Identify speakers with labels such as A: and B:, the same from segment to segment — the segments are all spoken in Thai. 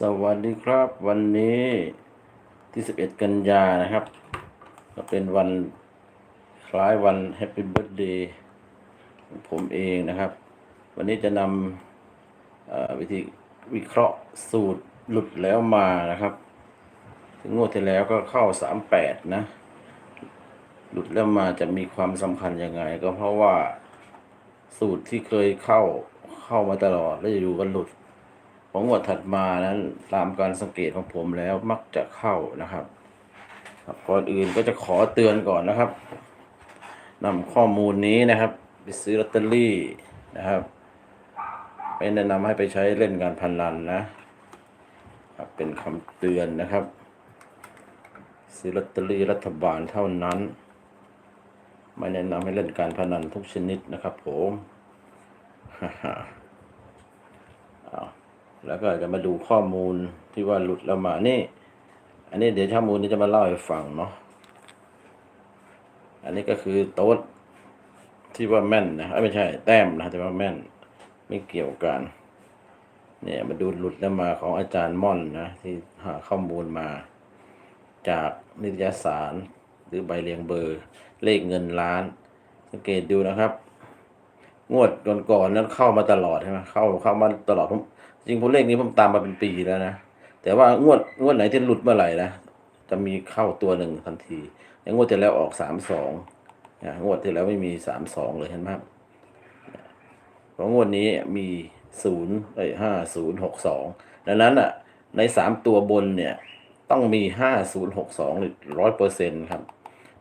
A: สวัสดีครับวันนี้ที่ 11 กันยานะครับ ก็เป็นวันคล้ายวันแฮปปี้เบิร์ดเดย์ผมเองนะครับ วันนี้จะนำวิธีวิเคราะห์สูตรหลุดแล้วมานะครับ ถึงงวดที่แล้วก็เข้า 38 นะ หลุดแล้วมาจะมีความสำคัญยังไง ก็เพราะว่าสูตรที่เคยเข้าเข้ามาตลอดแล้วอยู่กันหลุด ของงวดถัดมานั้นตามการสังเกตของผมแล้วมักจะเข้านะครับครับก่อนอื่นก็จะขอเตือนก่อนนะครับนำข้อมูลนี้นะครับ ไปซื้อลอตเตอรี่นะครับไม่แนะนำให้ไปใช้เล่นการพนันนะครับเป็นคำเตือนนะครับ ซื้อลอตเตอรี่รัฐบาลเท่านั้น ไม่แนะนำให้เล่นการพนันทุกชนิดนะครับผมเอา แล้วก็จะมาดูข้อมูลที่ว่าหลุดแล้วมานี่ อันนี้เดี๋ยวข้อมูลนี้จะมาเล่าให้ฟังเนาะอันนี้ก็คือโต๊ดที่ว่าแม่นนะไม่ใช่แต้มนะแต่ว่าแม่นไม่เกี่ยวกัน เนี่ยมาดูหลุดแล้วมาของอาจารย์ม่อนนะที่หาข้อมูลมา จากนิตยสารหรือใบเรียงเบอร์ เลขเงินล้าน สังเกตดูนะครับ งวดก่อนๆนั้นเข้ามาตลอดใช่ไหมเข้าเข้ามาตลอดผม จริงผมเลขนี้ผมตามมาเป็นปีแล้วนะ แต่ว่างวดงวดไหนที่หลุดเมื่อไหร่นะ จะมีเข้าตัวหนึ่งทันทีอย่างงวดที่แล้วออกสามสองงวดที่แล้วไม่มีสามสองเลยเห็นไหมครับเพราะงวดนี้มีศูนย์เอ้ยห้าศูนย์หกสองดังนั้นอะ ในสามตัวบนเนี่ย ต้องมีห้าศูนย์หกสองหรือร้อยเปอร์เซ็นต์ครับ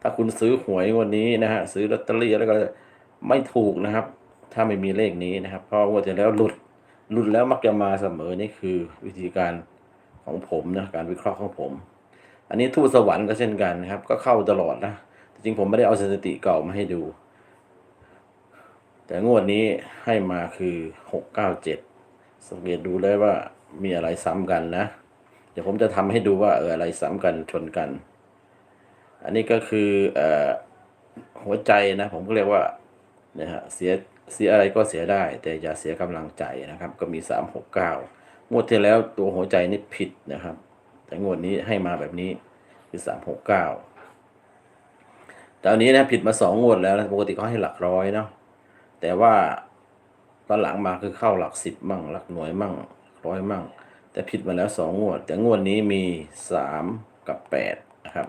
A: ถ้าคุณซื้อหวยงวันนี้นะฮะ ซื้อลอตเตอรี่แล้วก็ไม่ถูกนะครับ ถ้าไม่มีเลขนี้นะครับ เพราะงว่าจะแล้วหลุด หลุดแล้วมักจะมาเสมอนี่คือวิธีการของผมนะการวิเคราะห์ของผม อันนี้ทูตสวรรค์ก็เช่นกันนะครับ ก็เข้าตลอดนะจริงผมไม่ได้เอาสถิติเก่ามาให้ดู แต่งวดนี้ให้มาคือหกเก้าเจ็ดสังเกตดูเลยว่ามีอะไรซ้ำกันนะ เดี๋ยวผมจะทำให้ดูว่าเอออะไรซ้ำกันชนกัน อันนี้ก็คือเอ่อหัวใจนะ ผมก็เรียกว่าเนี่ยฮะเสีย เสียอะไรก็เสียได้ แต่อย่าเสียกำลังใจนะครับ ก็มีสามหกเก้างวดที่แล้วตัวหัวใจนี่ผิดนะครับ แต่งวดนี้ให้มาแบบนี้คือสามหกเก้าแต่อันนี้นะผิดมาสองงวดแล้วนะปกติเขาให้หลักร้อยเนาะแต่ว่าตอนหลังมาคือเข้าหลักสิบมั่งหลักหน่วยมั่งร้อยมั่ง แต่ผิดมาแล้วสองงวด แต่งวดนี้มีสามกับแปดนะครับ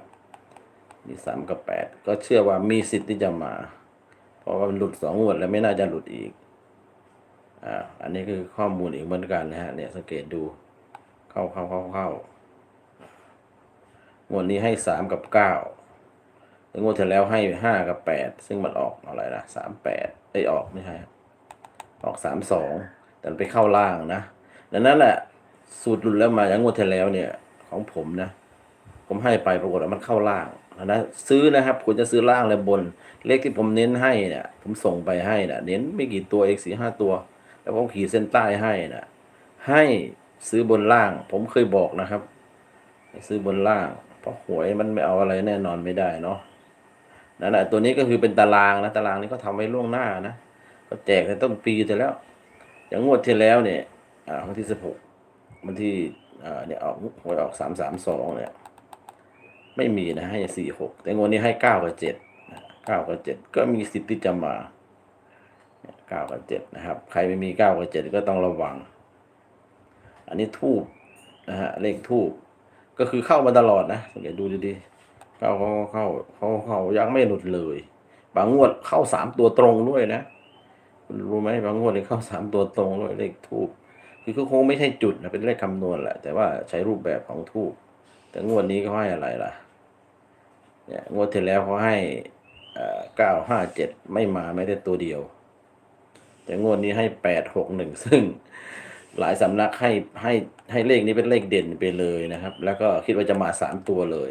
A: มีสามกับแปดก็เชื่อว่ามีสิทธิ์ที่จะมา เพราะว่ามันหลุดสองงวดแล้วไม่น่าจะหลุดอีกอ่าอันนี้คือข้อมูลอีกเหมือนกันนะฮะเนี่ยสังเกตดู เข้าเข้าเข้าเข้างวดนี้ให้สามกับเก้าแต่งวดที่แล้วให้ห้ากับแปดซึ่งมันออกอะไรนะสามแปดไอออกไม่ใช่ออกสามสองแต่ไปเข้าล่างนะดังนั้นแหละสูตรหลุดแล้วมาอย่างงวดที่แล้วเนี่ย ของผมนะ ผมให้ไปปรากฏว่ามันเข้าล่าง นะซื้อนะครับควรจะซื้อล่างและบน เลขที่ผมเน้นให้เนี่ยผมส่งไปให้นะเน้นไม่กี่ตัวเอกสี่ห้าตัว แล้วผมขีดเส้นใต้ให้นะให้ซื้อบนล่าง ผมเคยบอกนะครับ ซื้อบนล่าง เพราะหวยมันไม่เอาอะไรแน่นอนไม่ได้เนาะนั่นแหละตัวนี้ก็คือเป็นตารางนะตารางนี้ก็ทำไว้ล่วงหน้านะก็แจกในต้นปีแต่แล้ว อย่างงวดที่แล้วเนี่ยอ่าวันที่สิบหกวันที่อ่าเนี่ยออกหวยออกสามสามสองเนี่ย ไม่มีนะให้สี่หกแต่งวดนี้ให้เก้ากับเจ็ดเก้ากับเจ็ดก็มีสิทธิ์ที่จะมาเก้ากับเจ็ดนะครับ ใครไม่มีเก้ากับเจ็ดก็ต้องระวัง อันนี้ทูบนะฮะเลขทูบก็คือเข้ามาตลอดนะสังเกตดูดีๆเข้าเข้าเข้าเข้าเข้ายังไม่หลุดเลย บางงวดเข้าสามตัวตรงด้วยนะรู้ไหมบางงวดเลยเข้าสามตัวตรงด้วยเลขทูบคือก็คงไม่ใช่จุดนะเป็นเลขคำนวณแหละแต่ว่าใช้รูปแบบของทูบแต่งวดนี้เขาให้อะไรล่ะ เนี่ยงวดที่แล้วเขาให้เก้าห้าเจ็ดไม่มาไม่ได้ตัวเดียว แต่งวดนี้ให้แปดหกหนึ่งซึ่งหลายสำนักให้ให้ให้เลขนี้เป็นเลขเด่นไปเลยนะครับ แล้วก็คิดว่าจะมาสามตัวเลย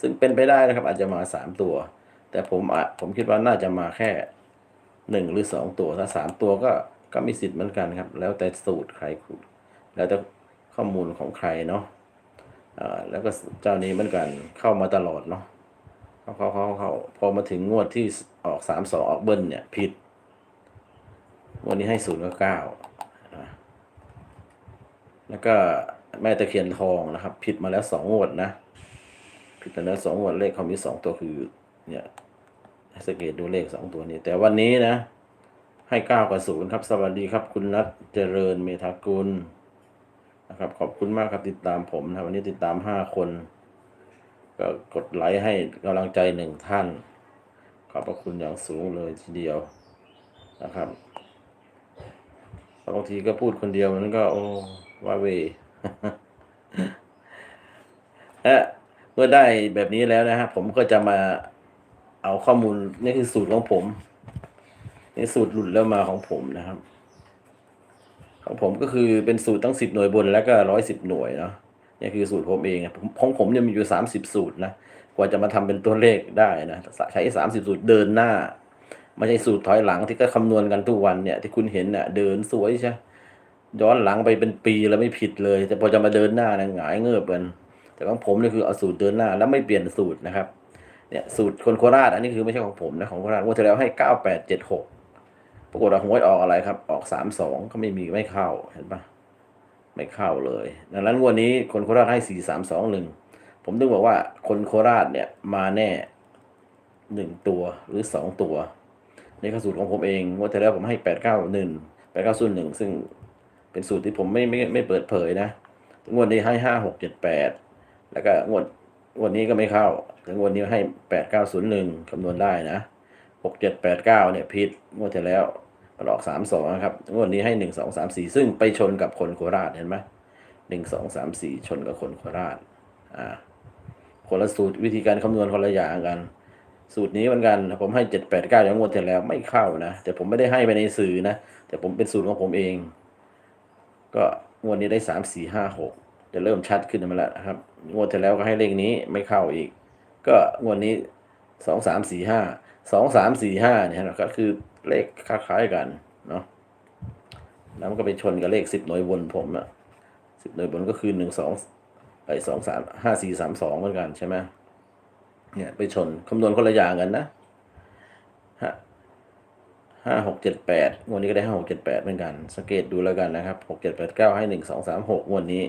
A: ซึ่งเป็นไปได้นะครับ อาจจะมาสามตัว แต่ผมอะผมคิดว่าน่าจะมาแค่หนึ่งหรือสองตัว ถ้าสามตัวก็ก็มีสิทธิ์เหมือนกันครับ แล้วแต่สูตรใครคุณแล้วแต่ข้อมูลของใครเนาะอ่าแล้วก็เจ้านี้เหมือนกันเข้ามาตลอดเนาะ เขาเขาเขาพอมาถึงงวดที่ออกสามสองออกเบิ้ลเนี่ยผิดวดนี้ให้ศูนย์กับเก้าแล้วก็แม่ตะเคียนทองนะครับ ผิดมาแล้วสองงวดนะ ผิดมาแล้วสองงวดเลขเขามีสองตัวคือ เนี่ยสังเกตดูเลขสองตัวนี้ แต่วันนี้นะ ให้เก้ากับศูนย์ครับ สวัสดีครับ คุณนัทเจริญเมธากุลนะครับ ขอบคุณมากครับติดตามผมนะวันนี้ติดตามห้าคน ก็กดไลค์ให้กำลังใจหนึ่งท่าน ขอบพระคุณอย่างสูงเลยทีเดียวนะครับบางทีก็พูดคนเดียวมันก็ โอ้ว่าเวเอ๊ะเมื่อได้แบบนี้แล้วนะฮะผมก็จะมาเอาข้อมูลนี่คือสูตรของผมนี่สูตรหลุดแล้วมาของผมนะครับ ของผมก็คือเป็นสูตรตั้งสิบหน่วยบนแล้วก็ร้อยสิบหน่วยเนาะ นี่คือสูตรผมเองนะผมของผมเนี่ยมีอยู่สามสิบสูตรนะกว่าจะมาทำเป็นตัวเลขได้นะใช้สามสิบสูตรเดินหน้าไม่ใช่สูตรถอยหลังที่ก็คำนวณกันทุกวันเนี่ยที่คุณเห็นเน่ะเดินสวยใช่ย้อนหลังไปเป็นปีแล้วไม่ผิดเลย แต่พอจะมาเดินหน้านะหงายเงือบกันแต่ของผมนี่คือเอาสูตรเดินหน้าแล้วไม่เปลี่ยนสูตรนะครับเนี่ยสูตรคนโคราชอันนี้คือไม่ใช่ของผมนะของโคราชว่าที่แล้วให้เก้าแปดเจ็ดหกปรากฏว่าหวยออกอะไรครับ ออกสามสองก็ไม่มีไม่เข้าเห็นปะ ไม่เข้าเลย ดังนั้นวันนี้คนโคราชให้สี่สามสองหนึ่งผมถึงบอกว่าคนโคราชเนี่ยมาแน่หนึ่งตัวหรือสองตัว ในี่คือสูตรของผมเองงวดที่แล้วผมให้แปดเก้าหนึ่งแปดเก้าศูนย์หนึ่งซึ่งเป็นสูตรที่ผมไม่ไม่ไม่เปิดเผยนะงวดนี้ให้ห้าหกเจ็ดแปดแล้วก็งวดงวดนี้ก็ไม่เข้าถึงงวดนี้ให้แปดเก้าศูนย์หนึ่งคำนวณได้นะหกเจ็ดแปดเก้าเนี่ยผิดงวดที่แล้ว มันออกสามสองนะครับงวดนี้ให้หนึ่งสองสามสี่ซึ่งไปชนกับคนโคราชเห็นไหมหนึ่งสองสามสี่ชนกับคนโคราชอ่าคนละสูตรวิธีการคำนวณคนละอย่างกัน สูตรนี้เหมือนกัน ผมให้เจ็ดแปดเก้าอย่างงวดที่แล้วไม่เข้านะ แต่ผมไม่ได้ให้ไปในสื่อนะ แต่ผมเป็นสูตรของผมเอง ก็งวดนี้ได้สามสี่ห้าหกจะเริ่มชัดขึ้นมาแล้วครับ งวดที่แล้วก็ให้เลขนี้ไม่เข้าอีก ก็งวดนี้สองสามสี่ห้า สองสามสี่ห้าเนี่ยนะก็คือเลขคล้ายๆกันเนาะแล้วมันก็ไปชนกับเลขสิบหน่วยบนผมอะสิบหน่วยบนก็คือหนึ่งสองไอสองสามห้าสี่สามสองเหมือนกันใช่ไหมเนี่ยไปชนคำนวณคนละอย่างกันนะฮะห้าหกเจ็ดแปดงวดนี้ก็ได้ห้าหกเจ็ดแปดเหมือนกัน สังเกตดูแล้วกันนะครับหกเจ็ดแปดเก้าให้หนึ่งสองสามหกงวดนี้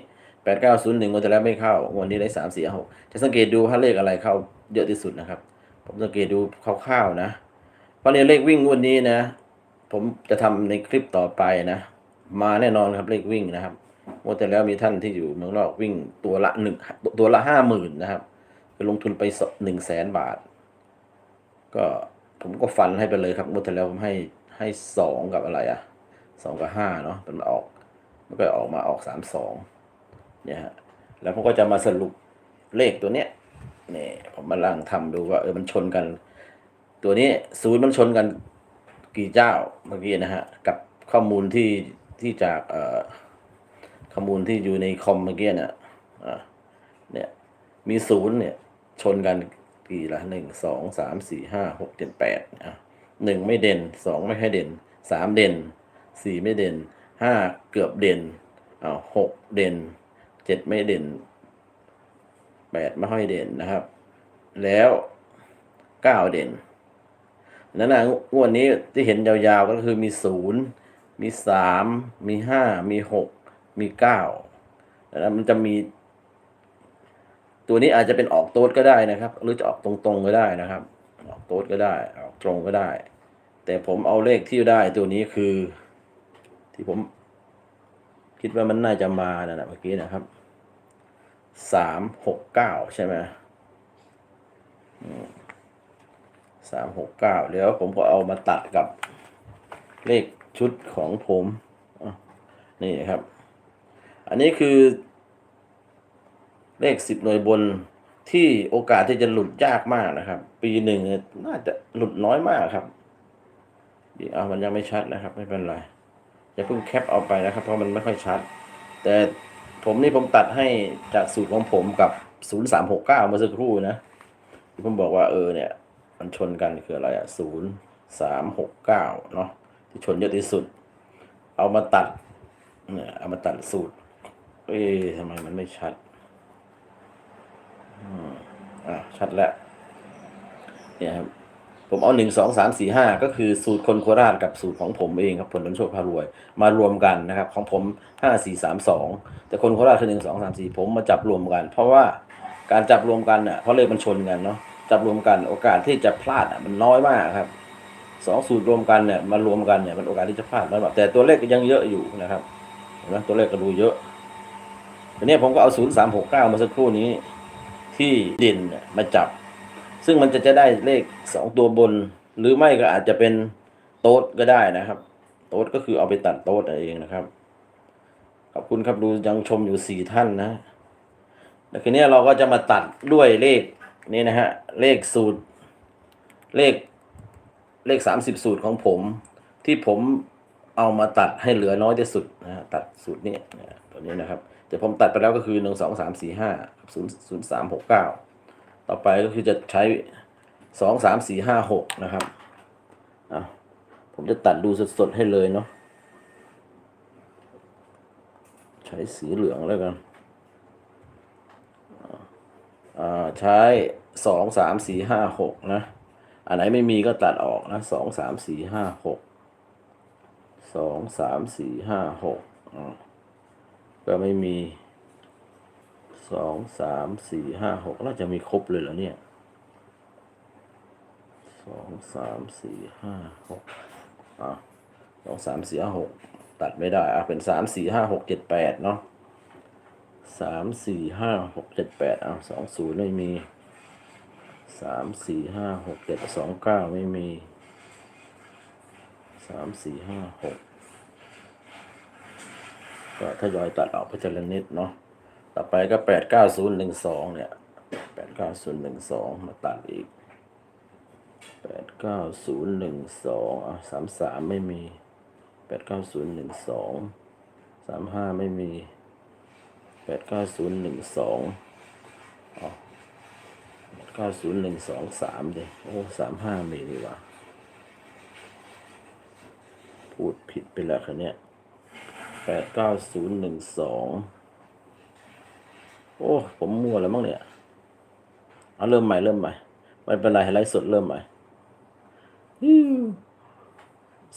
A: แปดเก้าศูนย์หนึ่งงวดที่แล้วไม่เข้างวดนี้ได้สามสี่หกจะสังเกตดูว่าเลขอะไรเข้าเยอะที่สุดนะครับ ผมสังเกตดูคร่าวๆนะเพราะในเลขวิ่งวดนี้นะ ผมจะทำในคลิปต่อไปนะ มาแน่นอนครับเลขวิ่งนะครับงวดที่แล้วมีท่านที่อยู่เมืองนอกวิ่งตัวละหนึ่งตัวละห้าหมื่นนะครับไปลงทุนไปหนึ่งแสนบาท ก็ผมก็ฟันให้ไปเลยครับงวดที่แล้วผมให้ให้สองกับอะไรอะสองกับห้าเนาะมันออกมันก็ออกมาออกสามสองเนี่ยฮะแล้วผมก็จะมาสรุปเลขตัวเนี้ย นี่ผมมาล่างทำดูว่าเออมันชนกัน ตัวนี้ศูนย์มันชนกันกี่เจ้าเมื่อกี้นะฮะ กับข้อมูลที่ที่จากเอ่อข้อมูลที่อยู่ในคอมเมื่อกี้เนี่ยอ่าเนี่ยมีศูนย์เนี่ยชนกันกี่ละหนึ่งสองสามสี่ห้าหกเจ็ดแปดอะหนึ่งไม่เด่นสองไม่ค่อยเด่นสามเด่นสี่ไม่เด่นห้าเกือบเด่นอ้าหกเด่นเจ็ดไม่เด่น แปดไม่ค่อยเด่นนะครับ แล้วเก้าเด่นนั่นนะงวดนี้ที่เห็นยาวๆก็คือมีศูนย์มีสามมีห้ามีหกมีเก้าแล้วมันจะมี ตัวนี้อาจจะเป็นออกโต๊ดก็ได้นะครับ หรือจะออกตรงๆก็ได้นะครับ ออกโต๊ดก็ได้ ออกตรงก็ได้ แต่ผมเอาเลขที่ได้ตัวนี้คือ ที่ผม คิดว่ามันน่าจะมานะเมื่อกี้นะครับ สามหกเก้าใช่ไหมสามหกเก้าแล้วผมก็เอามาตัดกับเลขชุดของผมนี่ครับ อันนี้คือเลขสิบหน่วยบนที่โอกาสที่จะหลุดยากมากนะครับ ปีหนึ่งน่าจะหลุดน้อยมากครับเดี๋ยวเอามันยังไม่ชัดนะครับ ไม่เป็นไรอย่าเพิ่งแคปเอาไปนะครับ เพราะมันไม่ค่อยชัด แต่ ผมนี่ผมตัดให้จากสูตรของผมกับศูนย์สามหกเก้าเมื่อสักครู่นะที่ผมบอกว่าเออเนี่ย มันชนกันคืออะไรอะศูนย์สามหกเก้าเนาะที่ชนเยอะที่สุด เอามาตัดเนี่ยเอามาตัดสูตร เอ๊ะทำไมมันไม่ชัดอ่าชัดแล้วเนี่ยครับ ผมเอาหนึ่งสองสามสี่ห้าก็คือสูตรคนโคราชกับสูตรของผมเองครับผลน้ำโชคพารวย มารวมกันนะครับ ของผมห้าสี่สามสองแต่คนโคราชคือหนึ่งสองสามสี่ผมมาจับรวมกัน เพราะว่าการจับรวมกันเนี่ยเพราะเลขมันชนกันเนาะจับรวมกันโอกาสที่จะพลาดอะมันน้อยมากครับสองสูตรรวมกันเนี่ยมารวมกันเนี่ยมันโอกาสที่จะพลาดน้อยมากแต่ตัวเลขก็ยังเยอะอยู่นะครับเห็นไหมตัวเลขก็ดูเยอะทีนี้ผมก็เอาศูนย์สามหกเก้ามาสักครู่นี้ ที่ด่นมาจับ ซึ่งมันจะจะได้เลขสองตัวบน หรือไม่ก็อาจจะเป็นโต๊ดก็ได้นะครับ โต๊ดก็คือเอาไปตัดโต๊ดเองนะครับ ขอบคุณครับดูยังชมอยู่สี่ท่านนะแล้วทีนี้เราก็จะมาตัดด้วยเลขนี่นะฮะเลขสูตร เลขเลขสามสิบสูตรของผม ที่ผมเอามาตัดให้เหลือน้อยที่สุดนะฮะตัดสูตรนี้ตัวนี้นะครับแต่ผมตัดไปแล้วก็คือหนึ่งสองสามสี่ห้าศูนย์ศูนย์สามหกเก้า ต่อไปก็คือจะใช้สองสามสี่ห้าหกนะครับอะผมจะตัดดูสดๆให้เลยเนาะใช้สีเหลืองแล้วกันอ่าใช้สองสามสี่ห้าหกนะ อันไหนไม่มีก็ตัดออกนะสองสามสี่ห้าหกสองสามสี่ห้าหกอ่าก็ไม่มี สองสามสี่ห้าหกน่าจะมีครบเลยเหรอเนี่ยสองสามสี่ห้าหกอ่าสองสามสี่ห้าหกตัดไม่ได้อะเป็นสามสี่ห้าหกเจ็ดแปดเนาะสามสี่ห้าหกเจ็ดแปดอะสองศูนย์ไม่มีสามสี่ห้าหกเจ็ดสองเก้าไม่มีสามสี่ห้าหกก็ทยอยตัดออกไปทีละนิดเนาะ ต่อไปก็แปดเก้าศูนย์หนึ่งสองเนี่ยแปดเก้าศูนย์หนึ่งสองมาตัดอีกแปดเก้าศูนย์หนึ่งสองอะสามสามไม่มีแปดเก้าศูนย์หนึ่งสองสามห้าไม่มีแปดเก้าศูนย์หนึ่งสองเก้าศูนย์หนึ่งสองสามเลยโอ้สามห้ามีนี่ว่าพูดผิดไปแล้วคันเนี้ยแปดเก้าศูนย์หนึ่งสอง โอ้ผมมั่วแล้วมั้งเนี่ยเอาเริ่มใหม่เริ่มใหม่ไม่เป็นไรไลฟ์สดเริ่มใหม่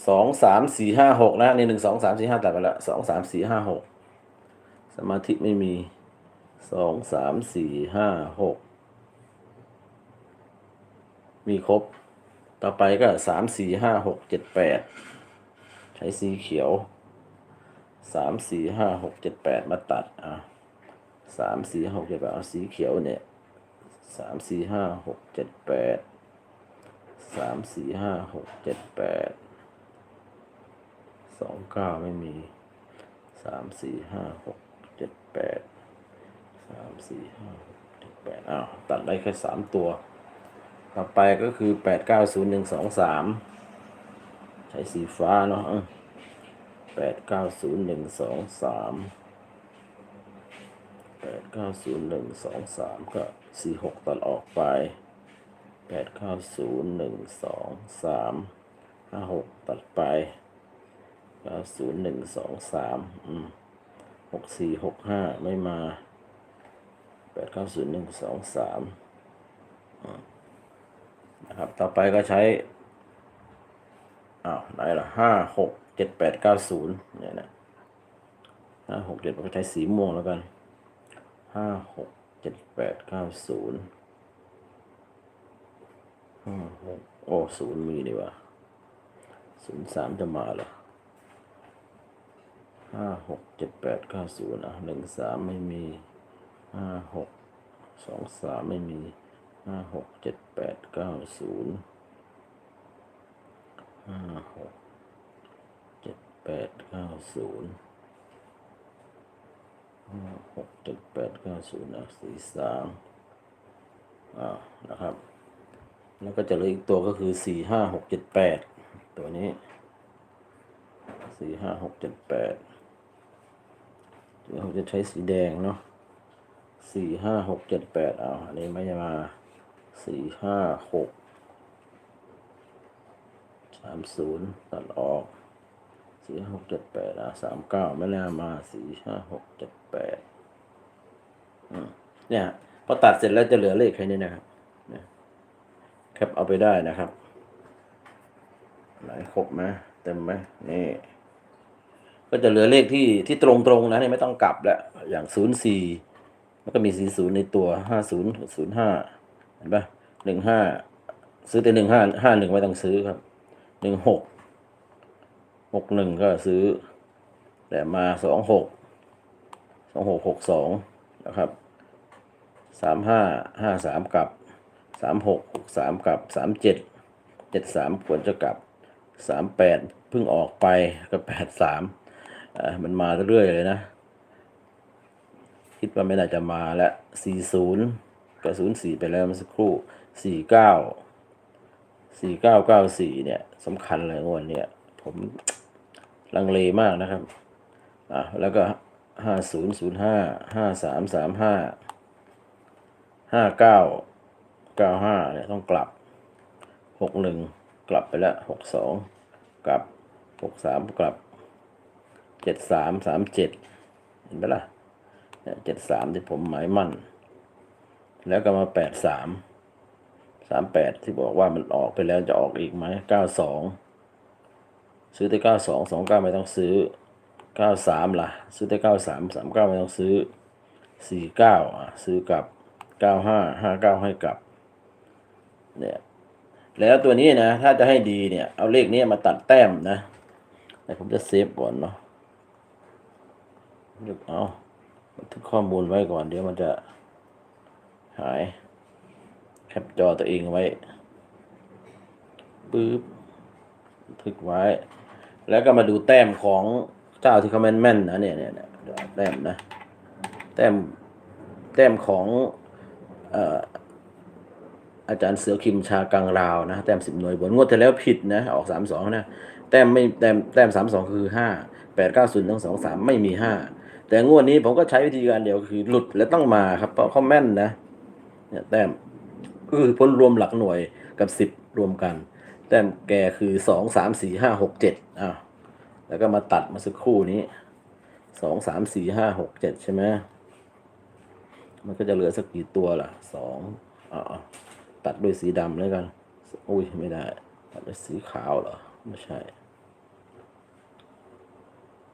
A: สองสามสี่ห้าหกนะนี่หนึ่งสองสามสี่ห้าตัดไปแล้วสองสามสี่ห้าหกสมาธิไม่มีสองสามสี่ห้าหกมีครบ ต่อไปก็สามสี่ห้าหกเจ็ดแปดใช้สีเขียวสามสี่ห้าหกเจ็ดแปดมาตัดอะ สามสี่หกเจ็ดแปดเอาสีเขียวเนี่ยสามสี่ห้าหกเจ็ดแปดสามสี่ห้าหกเจ็ดแปดสองเก้าไม่มีสามสี่ห้าหกเจ็ดแปดสามสี่ห้าหกเจ็ดแปดอ้าวตัดได้แค่สามตัว ต่อไปก็คือแปดเก้าศูนย์หนึ่งสองสามใช้สีฟ้าเนาะแปดเก้าศูนย์หนึ่งสองสาม แปดเก้าศูนย์หนึ่งสองสามก็สี่หกตัดออกไปแปดเก้าศูนย์หนึ่งสองสามห้าหกตัดไปเก้าศูนย์หนึ่งสองสามอืมหกสี่หกห้าไม่มาแปดเก้าศูนย์หนึ่งสองสามนะครับ ต่อไปก็ใช้ อ้าวไหนล่ะห้าหกเจ็ดแปดเก้าศูนย์เนี่ยนะห้าหกเจ็ดก็ใช้สีม่วงแล้วกัน ห้าหกเจ็ดแปดเก้าศูนย์ห้าหกโอ้ศูนย์มีนี่วะศูนย์สามจะมาเหรอห้าหกเจ็ดแปดเก้าศูนย์อะหนึ่งสามไม่มีห้าหกสองสามไม่มีห้าหกเจ็ดแปดเก้าศูนย์ห้าหกเจ็ดแปดเก้าศูนย์ ห้าหกเจ็ดแปดเก้าศูนย์สี่สามอ่านะครับ แล้วก็จะเหลืออีกตัวก็คือสี่ห้าหกเจ็ดแปดตัวนี้สี่ห้าหกเจ็ดแปดเดี๋ยวผมจะใช้สีแดงเนาะสี่ห้าหกเจ็ดแปดเอาอันนี้ไม่มาสี่ห้าหกสามศูนย์ตัดออก สี่หกเจ็ดแปดอะสามเก้าไม่น่ามาสี่ห้าหกเจ็ดแปดเนี่ยพอตัดเสร็จแล้วจะเหลือเลขแค่นี้นะครับแคปเอาไปได้นะครับไหนครบไหมเต็มไหมนี่ ก็จะเหลือเลขที่ที่ตรงตรงๆนะนี่ไม่ต้องกลับแล้วอย่างศูนย์สี่มันก็มีสี่ศูนย์ในตัวห้าศูนย์ศูนย์ห้าเห็นปะหนึ่งห้าซื้อแต่หนึ่งห้าห้าหนึ่งไม่ต้องซื้อครับหนึ่งหก หกหนึ่งก็ซื้อ แต่มาสองหกสองหกหกสองนะครับสามห้าห้าสามกลับสามหกหกสามกลับสามเจ็ดเจ็ดสามควรจะกลับสามแปดเพิ่งออกไปก็แปดสามอ่ามันมาเรื่อยเลยนะ คิดว่าไม่น่าจะมาแล้วสี่ศูนย์ก็ศูนย์สี่ไปแล้วเมื่อสักครู่สี่เก้าสี่เก้าเก้าสี่เนี่ยสำคัญเลยงวดเนี่ยผม ลังเลมากนะครับ อะแล้วก็ห้าศูนย์ศูนย์ห้าห้าสามสามห้าห้าเก้าเก้าห้าเนี่ยต้องกลับหกหนึ่งกลับไปแล้วหกสองกลับหกสามกลับเจ็ดสามสามเจ็ดเห็นไหมล่ะเจ็ดสามที่ผมหมายมั่น แล้วก็มาแปดสามสามแปดที่บอกว่ามันออกไปแล้วจะออกอีกไหมเก้าสอง ซื้อแต่เก้าสองสองเก้าไม่ต้องซื้อเก้าสามล่ะ ซื้อแต่เก้าสามสามเก้าไม่ต้องซื้อสี่เก้าอะซื้อกับเก้าห้าห้าเก้าให้กลับเนี่ยแล้วตัวนี้นะ ถ้าจะให้ดีเนี่ย เอาเลขนี้มาตัดแต้มนะแต่ผมจะเซฟก่อนเนาะเดี๋ยวเอาบันทึกข้อมูลไว้ก่อน เดี๋ยวมันจะหาย แคปจอตัวเองไว้ปึ๊บบันทึกไว้ แล้วก็มาดูแต้มของเจ้าที่เขาแม่นๆนะเนี่ยเนี่ยเดี๋ยวแต้มนะ แต้มแต้มของเอ่ออาจารย์เสือคิมชากังราวนะแต้มสิบหน่วยบนงวดที่แล้วผิดนะออกสามสองนะแต้มไม่แต้มแต้มสามสองคือห้าแปดเก้าศูนย์ทั้งสองสามไม่มีห้าแต่งวดนี้ผมก็ใช้วิธีการเดียวคือหลุดแล้วต้องมาครับเพราะเขาแม่นนะเนี่ยแต้มก็คือพ้นรวมหลักหน่วยกับสิบรวมกัน แต้มแกคือสองสามสี่ห้าหกเจ็ดอ้าวแล้วก็มาตัดมาสักครู่นี้สองสามสี่ห้าหกเจ็ดใช่ไหมมันก็จะเหลือสักกี่ตัวล่ะสองอ่าตัดด้วยสีดำแล้วกันอุ้ยไม่ได้ ตัดด้วยสีขาวเหรอ ไม่ใช่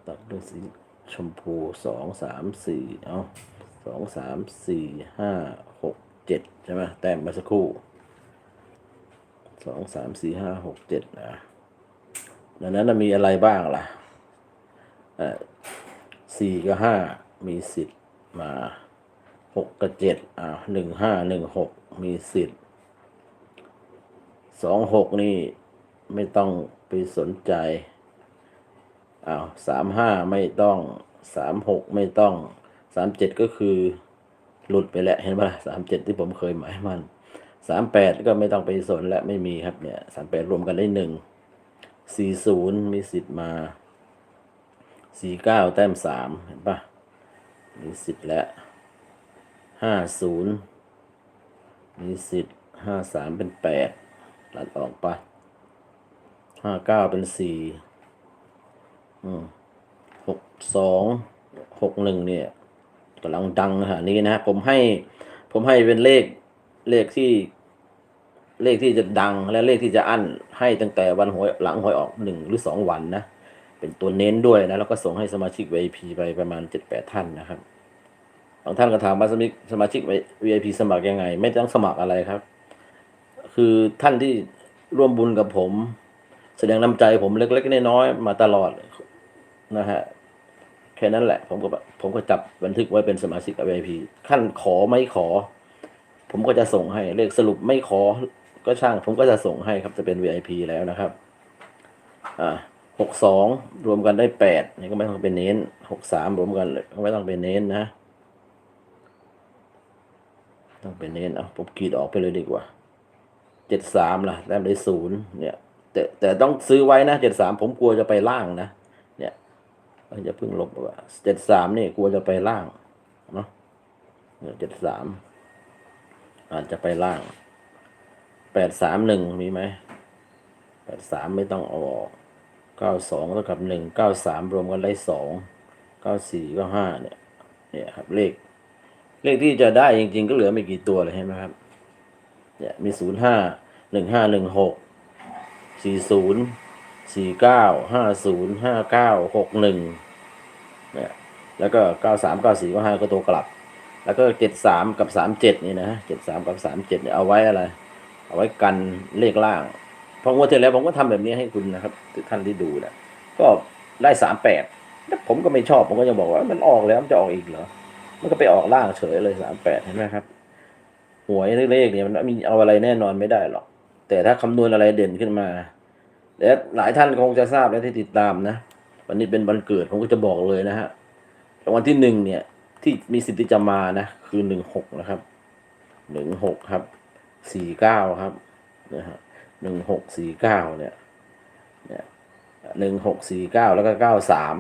A: ตัดด้วยสีชมพูสองสามสี่เอาสองสามสี่ห้าหกเจ็ดใช่ไหมแต้มมาสักครู่ สองสามสี่ห้าหกเจ็ดนะดังนั้นมีอะไรบ้างล่ะอ่อสี่กับห้ามีสิทธิ์มาหกกับเจ็ดอ่าหนึ่งห้าหนึ่งหกมีสิทธิ์สองหกนี่ไม่ต้องไปสนใจอ้าวสามห้าไม่ต้องสามหกไม่ต้องสามเจ็ดก็คือหลุดไปแล้วเห็นปะสามเจ็ดที่ผมเคยหมายมัน สามแปดก็ไม่ต้องไปสนและไม่มีครับเนี่ยสามแปดรวมกันได้หนึ่งสี่ศูนย์มีสิทธิ์มาสี่เก้าแต้มสามเห็นปะมีสิทธิ์แล้วห้าศูนย์มีสิทธิ์ห้าสามเป็นแปดหลัดออกไปห้าเก้าเป็นสี่หกสองหกหนึ่งเนี่ยกำลังดังขนาดนี้นะผมให้ ผมให้เป็นเลขเลขที่ เลขที่จะดังและเลขที่จะอั้นให้ตั้งแต่วันหวยหลังหวยออกหนึ่งหรือสองวันนะ เป็นตัวเน้นด้วยนะ แล้วก็ส่งให้สมาชิก VIP ไปประมาณเจ็ดแปดท่านนะครับบางท่านก็ถามว่าสมาชิกสมาชิก VIP สมัครยังไง ไม่ต้องสมัครอะไรครับ คือท่านที่ร่วมบุญกับผม แสดงน้ำใจผมเล็กๆน้อยๆมาตลอดนะฮะแค่นั้นแหละ ผมก็ผมก็จับบันทึกไว้เป็นสมาชิก VIP ขั้นขอไม่ขอ ผมก็จะส่งให้เลขสรุปไม่ขอ ก็ช่างผมก็จะส่งให้ครับจะเป็น VIP แล้วนะครับ อ่าหกสองรวมกันได้แปดนี่ก็ไม่ต้องเป็นเน้นหกสามรวมกันเลยก็ไม่ต้องเป็นเน้นนะ ต้องเป็นเน้นเอาผมกีดออกไปเลยดีกว่าเจ็ดสามล่ะแต้มได้ศูนย์เนี่ย แต่แต่ต้องซื้อไว้นะเจ็ดสามผมกลัวจะไปล่างนะเนี่ยอย่าเพิ่งลบว่าเจ็ดสามนี่กลัวจะไปล่างเนาะเจ็ดสามอาจจะไปล่าง แปดสามหนึ่งมีไหมแปดสามไม่ต้องออกเก้าสองเท่ากับหนึ่งเก้าสามรวมกันได้สองเก้าสี่ก็ห้าเนี่ยเนี่ยครับเลข เลขที่จะได้จริง ๆ ก็เหลือไม่กี่ตัวเลยเห็นไหมครับเนี่ยมีศูนย์ห้าหนึ่งห้าหนึ่งหกสี่ศูนย์สี่เก้าห้าศูนย์ห้าเก้าหกหนึ่งเนี่ยแล้วก็เก้าสามเก้าสี่ก็ห้าก็ตัวกลับ แล้วก็เจ็ดสามกับสามเจ็ดนี่นะเจ็ดสามกับสามเจ็ดเนี่ยเอาไว้อะไร เอาไว้กันเลขล่างพราะงวดที่แล้วผมก็ทำแบบนี้ให้คุณนะครับทุกท่านที่ดูนะก็ได้สามแปดผมก็ไม่ชอบผมก็ยังบอกว่า มันออกแล้วมันจะออกอีกเหรอมันก็ไปออกล่างเฉยเลยสามแปดเห็นไหมครับหวยเลขเนี่ยมันมีเอาอะไรแน่นอนไม่ได้หรอก แต่ถ้าคำนวณอะไรเด่นขึ้นมาและหลายท่านคงจะทราบและที่ติดตามนะวันนี้เป็นวันเกิดผมก็จะบอกเลยนะฮะรางวัลที่หนึ่งเนี่ย ที่มีสิทธิ์จะมานะ คือหนึ่งหกนะครับหนึ่งหกครับ สี่เก้าครับนะฮะหนึ่งหกสี่เก้าเนี่ยเนี่ยหนึ่งหกสี่เก้าแล้วก็เก้าสาม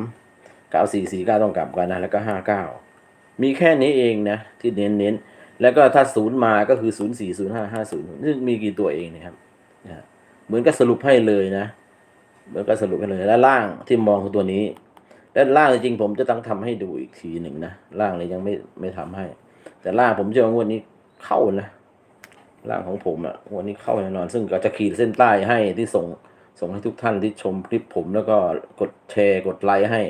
A: เก้าสี่สี่เก้าต้องกลับกันนะแล้วก็ห้าเก้ามีแค่นี้เองนะที่เน้นเน้นแล้วก็ถ้าศูนย์มาก็คือศูนย์สี่ศูนย์ห้าห้าศูนย์นี่มีกี่ตัวเองเนะครับนะเหมือนกับสรุปให้เลยนะเหมือนกับสรุปให้เลยแล้วล่างที่มองคือตัวนี้และล่างจริงผมจะต้องทำให้ดูอีกทีหนึ่งนะล่างเลยยังไม่ไม่ทำให้ แต่ล่างผมเชื่อว่างวดนี้เข้านะ ล่างของผมอะงวดนี้เข้าแน่นอน ซึ่งก็จะขีดเส้นใต้ให้ที่ส่งส่งให้ทุกท่านที่ชมคลิปผมแล้วก็กดแชร์กดไลค์ให้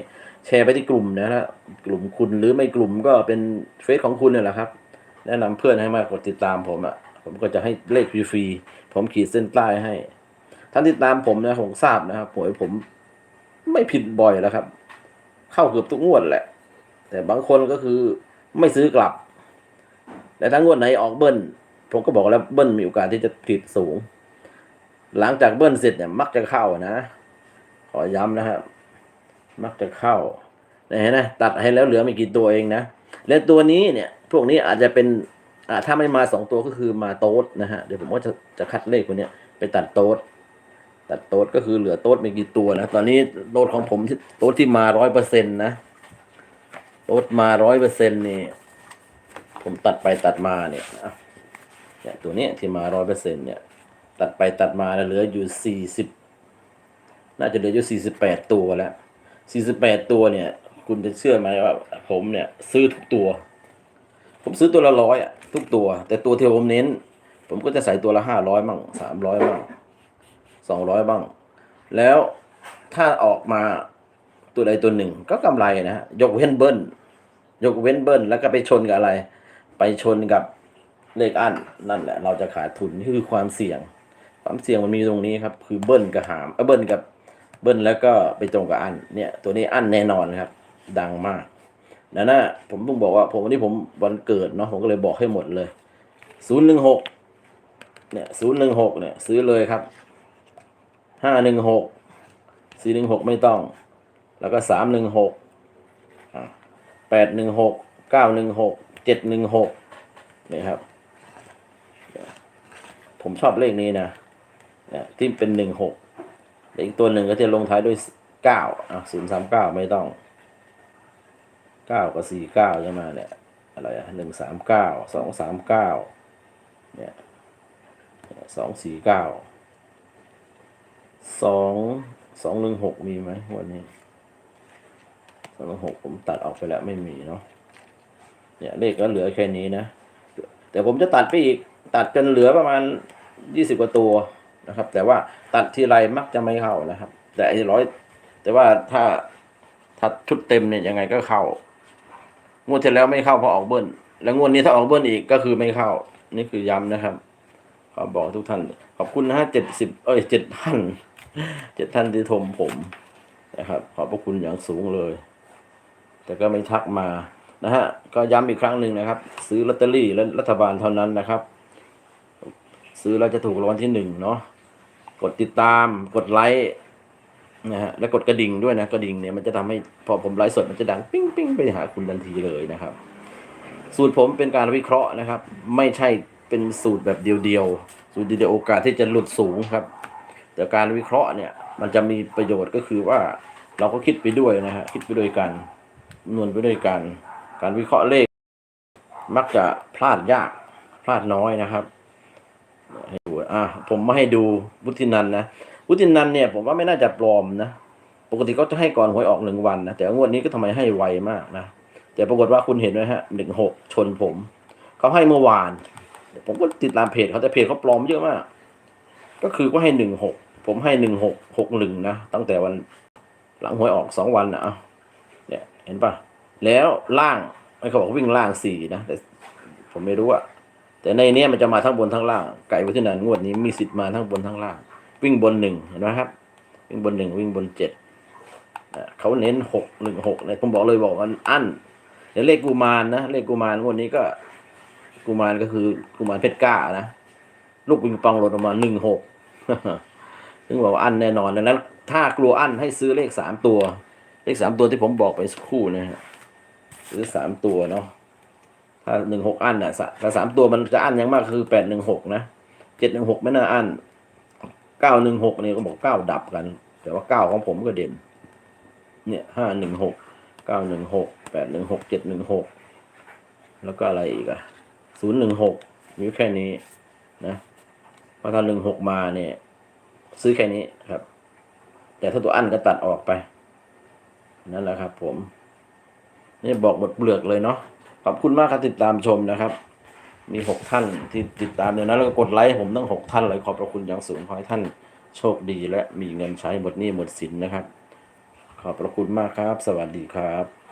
A: แชร์ไปที่กลุ่มนะฮะกลุ่มคุณหรือไม่กลุ่มก็เป็นเฟซของคุณเนี่ยแหละครับ แนะนำเพื่อนให้มากดติดตามผมอะ่ะผมก็จะให้เลขฟรีๆผมขีดเส้นใต้ให้ท่านติดตามผมนะผมทราบนะครับหวยผมไม่ผิดบ่อยแล้วครับ เข้าเกือบทุกงวดแหละ แต่บางคนก็คือไม่ซื้อกลับ แต่ถ้างวดไหนออกเบิ้ล ผมก็บอกแล้วเบิ้ลมีโอกาสที่จะผิดสูง หลังจากเบิ้ลเสร็จเนี่ยมักจะเข้านะ ขอย้ำนะครับ มักจะเข้านะเห็นไหมตัดให้แล้วเหลือไม่กี่ตัวเองนะ และตัวนี้เนี่ย พวกนี้อาจจะเป็นอ่าถ้าไม่มาสองตัวก็คือมาโต๊ดนะฮะ เดี๋ยวผมก็จะจะคัดเลขคนเนี้ยไปตัดโต๊ดตัดโต๊ดก็คือเหลือโต๊ดไม่กี่ตัวนะ ตอนนี้โต๊ดของผมโต๊ดที่มาร้อยเปอร์เซ็นต์นะ โต๊ดมาร้อยเปอร์เซ็นต์นี่ ผมตัดไปตัดมาเนี่ยอะ เนี่ยตัวเนี้ยที่มาร้อยเปอร์เซ็นต์เนี่ย ตัดไปตัดมาแล้วเหลืออยู่สี่สิบน่าจะเหลืออยู่สี่สิบแปดตัวแล้วสี่สิบแปดตัวเนี่ย คุณจะเชื่อไหมว่า ผมเนี่ยซื้อทุกตัว ผมซื้อตัวละร้อยอะทุกตัว แต่ตัวที่ผมเน้น ผมก็จะใส่ตัวละห้าร้อยบ้างสามร้อยบ้างสองร้อยบ้าง แล้วถ้าออกมาตัวใดตัวหนึ่งก็กำไรนะฮะยกเว้นเบิ้ลยกเว้นเบิ้ลแล้วก็ไปชนกับอะไร ไปชนกับ เลขอันนั่นแหละ เราจะขาดทุนนี่คือความเสี่ยง ความเสี่ยงมันมีตรงนี้ครับ คือเบิ้ลกับหามเออเบิ้ลกับเบิ้ลแล้วก็ไปตรงกับอันเนี่ย ตัวนี้อันแน่นอนครับ ดังมากนะนะผมต้องบอกว่าผมวันนี้ผมวันเกิดเนาะผมก็เลยบอกให้หมดเลยศูนย์หนึ่งหกเนี่ยศูนย์หนึ่งหกเนี่ย ซื้อเลยครับห้าหนึ่งหกสี่หนึ่งหกไม่ต้อง แล้วก็สามหนึ่งหกแปดหนึ่งหกเก้าหนึ่งหกเจ็ดหนึ่งหกนี่ครับ ผมชอบเลขนี้นะเนี่ยที่เป็นหนึ่งหกอีกตัวหนึ่งก็จะลงท้ายด้วยเก้าอะศูนย์สามเก้าไม่ต้องเก้ากับสี่เก้าใช่ไหมเนี่ยอะไรอะหนึ่งสามเก้าสองสามเก้าเนี่ยสองสี่เก้าสองสองหนึ่งหกมีไหมวันนี้สองหนึ่งหกผมตัดออกไปแล้วไม่มีเนาะเนี่ยเลขก็เหลือแค่นี้นะ แต่ผมจะตัดไปอีก ตัดจนเหลือประมาณยี่สิบกว่าตัวนะครับ แต่ว่าตัดทีไรมักจะไม่เข้านะครับ แต่ไอ้ร้อยแต่ว่าถ้าถ้าชุดเต็มเนี่ยยังไงก็เข้างวดที่แล้วไม่เข้าเพราะออกเบิ้ลแล้วงวดนี้ถ้าออกเบิ้ลอีกก็คือไม่เข้า นี่คือย้ำนะครับขอบอกทุกท่าน ขอบคุณนะฮะเจ็ดสิบเอ้ยเจ็ดท่านเจ็ดท่านที่ชมผมนะครับ ขอบพระคุณอย่างสูงเลย แต่ก็ไม่ทักมานะฮะก็ย้ำอีกครั้งหนึ่งนะครับ ซื้อลอตเตอรี่และรัฐบาลเท่านั้นนะครับ ซื้อแล้วจะถูกรางวัลที่หนึ่งเนาะกดติดตามกดไลค์นะฮะและกดกระดิ่งด้วยนะกระดิ่งเนี่ยมันจะทำให้พอผมไลฟ์สดมันจะดังปิ้งปิ้งไปหาคุณทันทีเลยนะครับ สูตรผมเป็นการวิเคราะห์นะครับ ไม่ใช่เป็นสูตรแบบเดียวๆสูตรเดียวโอกาสที่จะหลุดสูงครับ แต่การวิเคราะห์เนี่ย มันจะมีประโยชน์ก็คือว่าเราก็คิดไปด้วยนะฮะคิดไปด้วยกันนวลไปด้วยกัน การวิเคราะห์เลข มักจะพลาดยากพลาดน้อยนะครับ ให้ดูอะผมมาให้ดูวุฒินันนะวุฒินันเนี่ยผมว่าไม่น่าจะปลอมนะปกติเขาจะให้ก่อนหวยออกหนึ่งวันนะแต่งวดนี้ก็ทำไมให้ไวมากนะแต่ปรากฏว่าคุณเห็นไหมฮะหนึ่งหกชนผมเขาให้เมื่อวาน ผมก็ติดตามเพจเขาแต่เพจเขาปลอมเยอะมาก ก็คือก็ให้หนึ่งหกผมให้หนึ่งหกหกหนึ่งนะตั้งแต่วันหลังหวยออกสองวันนะเนี่ยเห็นปะแล้วล่างไม่เขาบอกวิ่งล่างสี่นะแต่ผมไม่รู้อะ แต่ในนี้มันจะมาทั้งบนทั้งล่าง ไก่ว้ที่นั่นงวดนี้มีสิทธิ์มาทั้งบนทั้งล่าง วิ่งบนหนึ่งเห็นไหมครับ วิ่งบนหนึ่งวิ่งบนเจ็ดเขาเน้นหกหนึ่งหกเนี่ยผมบอกเลยบอกมันอั้นเดี๋ยวเลขกุมารนะเลขกุมารงวดนี้ก็ กุมารก็คือกุมารเพชรกล้านะลูกปิงปองหล่นออกมาหนึ่งหกถึงบอกว่าอันแน่นอนดังนั้น ถ้ากลัวอันให้ซื้อเลขสามตัว เลขสามตัวที่ผมบอกไปสักครู่นะฮะซื้อสามตัวเนาะ ถ้าหนึ่งหกอันน่ะถ้าสามตัวมันจะอันยังมากคือแปดหนึ่งหกนะเจ็ดหนึ่งหกไม่น่าอันเก้าหนึ่งหกเนี่ยก็บอกเก้าดับกัน แต่ว่าเก้าของผมก็เด่น เนี่ยห้าหนึ่งหกเก้าหนึ่งหกแปดหนึ่งหกเจ็ดหนึ่งหกแล้วก็อะไรอีกอะศูนย์หนึ่งหกมีแค่นี้นะพราะถ้าหนึ่งหกมาเนี่ย ซื้อแค่นี้ครับ แต่ถ้าตัวอันก็ตัดออกไป นั่นแหละครับผม นี่บอกหมดเปลือกเลยเนาะ ขอบคุณมากครับติดตามชมนะครับ มีหกท่านที่ติดตามเดี๋ยวนั้นแล้วก็กดไลค์ผมตั้งหกท่านเลยขอบพระคุณอย่างสูงขอให้ท่านโชคดีและมีเงินใช้หมดหนี้หมดสินนะครับ ขอบพระคุณมากครับ สวัสดีครับ